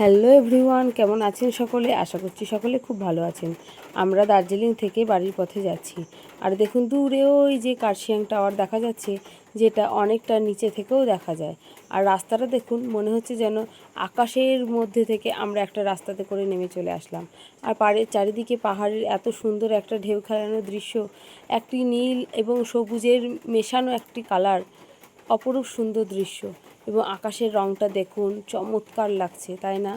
Hello everyone কেমন আছেন সকলে? আশা করছি সকলে খুব ভালো আছেন। আমরা দার্জিলিং থেকে বাড়ির পথে যাচ্ছি। আর দেখুন, দূরে ওই যে কার্শিয়াং টাওয়ার দেখা যাচ্ছে, যেটা অনেকটা নিচে থেকেও দেখা যায়। আর রাস্তাটা দেখুন, মনে হচ্ছে যেন আকাশের মধ্যে থেকে আমরা একটা রাস্তাতে করে নেমে চলে আসলাম। আর পাড়ের চারিদিকে পাহাড়ের এত সুন্দর একটা ঢেউ খেলানো দৃশ্য, একটি নীল এবং সবুজের মেশানো একটি কালার, অপরূপ সুন্দর দৃশ্য। এবং আকাশের রংটা দেখুন, চমৎকার লাগছে, তাই না?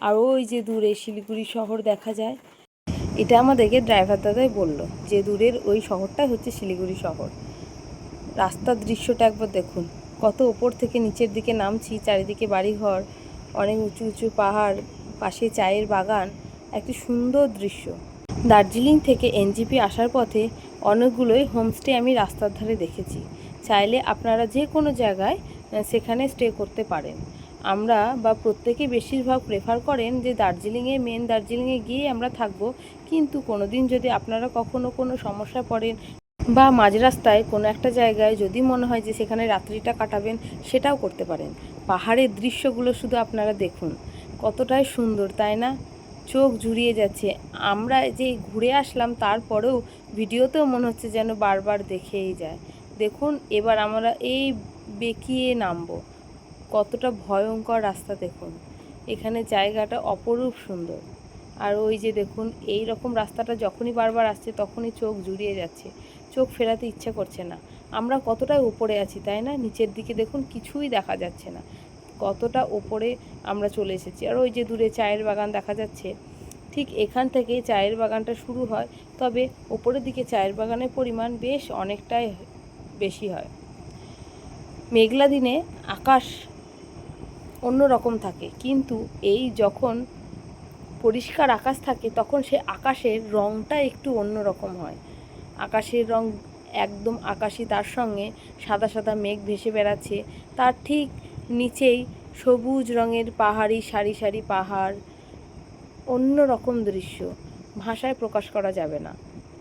আর ওই যে দূরে শিলিগুড়ি শহর দেখা যায়। এটা আমাদেরকে ড্রাইভার দাদাই বলল যে দূরের ওই শহরটাই হচ্ছে শিলিগুড়ি শহর। রাস্তার দৃশ্যটা একবার দেখুন। কত ওপর থেকে নিচের দিকে নামছি, চারিদিকে বাড়িঘর, অনেক উঁচু উঁচু পাহাড়, পাশে চায়ের বাগান, একটি সুন্দর দৃশ্য। দার্জিলিং থেকে এনজিপি আসার পথে অনেকগুলোই হোমস্টে আমি রাস্তার ধারে দেখেছি। চাইলে আপনারা যে কোনো জায়গায় সেখানে স্টে করতে পারেন। আমরা বা প্রত্যেকে বেশিরভাগ প্রেফার করেন যে দার্জিলিংয়ে মেন দার্জিলিংয়ে গিয়ে আমরা থাকব। কিন্তু কোনো দিন যদি আপনারা কখনো কোনো সমস্যা পড়েন বা মাঝ রাস্তায় কোনো একটা জায়গায় যদি মনে হয় যে সেখানে রাত্রিটা কাটাবেন, সেটাও করতে পারেন। পাহাড়ের দৃশ্যগুলো শুধু আপনারা দেখুন। কতটাই সুন্দর, তাই না? চোখ জুড়িয়ে যাচ্ছে। আমরা যে ঘুরে আসলাম, তারপরেও ভিডিওতেও মনে হচ্ছে যেন বারবার দেখেই যায়। দেখুন, এবার আমরা এই বেঁকিয়ে নামবো। কতটা ভয়ঙ্কর রাস্তা দেখুন। এখানে জায়গাটা অপরূপ সুন্দর। আর ওই যে দেখুন, এই রকম রাস্তাটা যখনই বারবার আসছে তখনই চোখ জুড়িয়ে যাচ্ছে। চোখ ফেরাতে ইচ্ছে করছে না। আমরা কতটা উপরে আছি, তাই না? নিচের দিকে দেখুন, কিছুই দেখা যাচ্ছে না। কতটা ওপরে আমরা চলে এসেছি। আর ওই যে দূরে চায়ের বাগান দেখা যাচ্ছে। ঠিক এখান থেকে চায়ের বাগানটা শুরু হয়। তবে ওপরের দিকে চায়ের বাগানের পরিমাণ বেশ অনেকটাই বেশি হয়। মেঘলা দিনে আকাশ অন্য রকম থাকে। কিন্তু এই যখন পরিষ্কার আকাশ থাকে, তখন সে আকাশের রঙটা একটু অন্য রকম হয়। আকাশের রং একদম আকাশি, তার সঙ্গে সাদা সাদা মেঘ ভেসে বেড়াচ্ছে। তার ঠিক নিচেই সবুজ রঙের পাহাড়ি, সারি সারি পাহাড় অন্য রকম দৃশ্য। ভাষায় প্রকাশ করা যাবে না।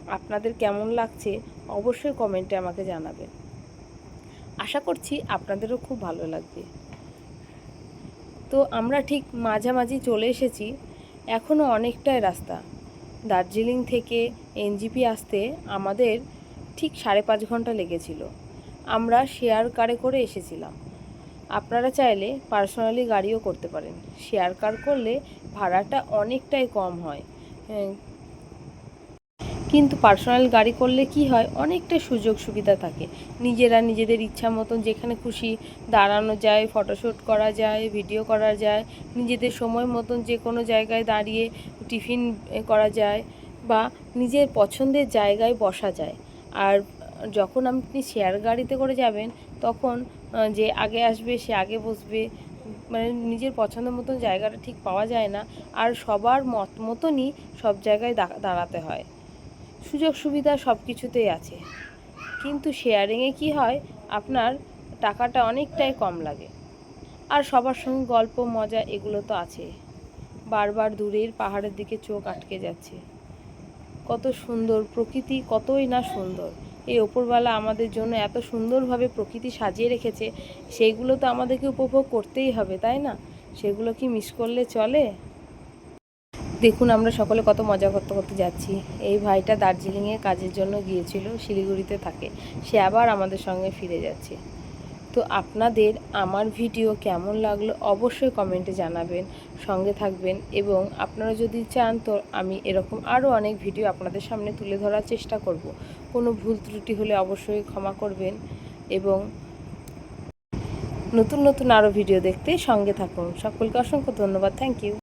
আপনাদের কেমন লাগছে অবশ্যই কমেন্টে আমাকে জানাবেন। আশা করছি আপনাদেরও খুব ভালো লাগবে। তো আমরা ঠিক মাঝামাঝি চলে এসেছি এখনও অনেকটাই রাস্তা। দার্জিলিং থেকে এনজিপি আসতে আমাদের ঠিক সাড়ে পাঁচ ঘণ্টা লেগেছিল। আমরা শেয়ার কারে করে এসেছিলাম। আপনারা চাইলে পার্সোনালি গাড়িও করতে পারেন। শেয়ার কার করলে ভাড়াটা অনেকটাই কম হয়। হ্যাঁ, কিন্তু পার্সোনাল গাড়ি করলে কি হয়? অনেকটা সুযোগ সুবিধা থাকে। নিজেরা নিজেদের ইচ্ছা মতন যেখানে খুশি দাঁড়ানো যায় ফটোশ্যুট করা যায় ভিডিও করা যায়, নিজেদের সময় মতন যে কোনো জায়গায় দাঁড়িয়ে টিফিন করা যায় বা নিজের পছন্দের জায়গায় বসা যায়। আর যখন আপনি শেয়ার গাড়িতে করে যাবেন, তখন যে আগে আসবে সে আগে বসবে। মানে নিজের পছন্দ মতন জায়গাটা ঠিক পাওয়া যায় না। আর সবার মত মতনই সব জায়গায় দাঁড়াতে হয়। সুযোগ সুবিধা সব কিছুতেই আছে। কিন্তু শেয়ারিংয়ে কি হয়, আপনার টাকাটা অনেকটাই কম লাগে। আর সবার সঙ্গে গল্প, মজা এগুলো তো আছে। বারবার দূরের পাহাড়ের দিকে চোখ আটকে যাচ্ছে। কত সুন্দর প্রকৃতি, কতই না সুন্দর। এই ওপরওয়ালা আমাদের জন্য এত সুন্দরভাবে প্রকৃতি সাজিয়ে রেখেছে, সেইগুলো তো আমাদেরকে উপভোগ করতেই হবে, তাই না? সেগুলো কি মিস করলে চলে? দেখুন আমরা সকলে কত মজা করতে করতে যাচ্ছি। এই ভাইটা দার্জিলিংয়ে কাজের জন্য গিয়েছিল, শিলিগুড়িতে থাকে। সে আবার আমাদের সঙ্গে ফিরে যাচ্ছে। তো আপনাদের আমার ভিডিও কেমন লাগল অবশ্যই কমেন্টে জানাবেন, সঙ্গে থাকবেন এবং আপনারা যদি চান তো আমি এরকম আরও অনেক ভিডিও আপনাদের সামনে তুলে ধরার চেষ্টা করব। কোনো ভুল ত্রুটি হলে অবশ্যই ক্ষমা করবেন এবং নতুন নতুন আরও ভিডিও দেখতে সঙ্গে থাকুন। সকলকে অসংখ্য ধন্যবাদ। Thank you.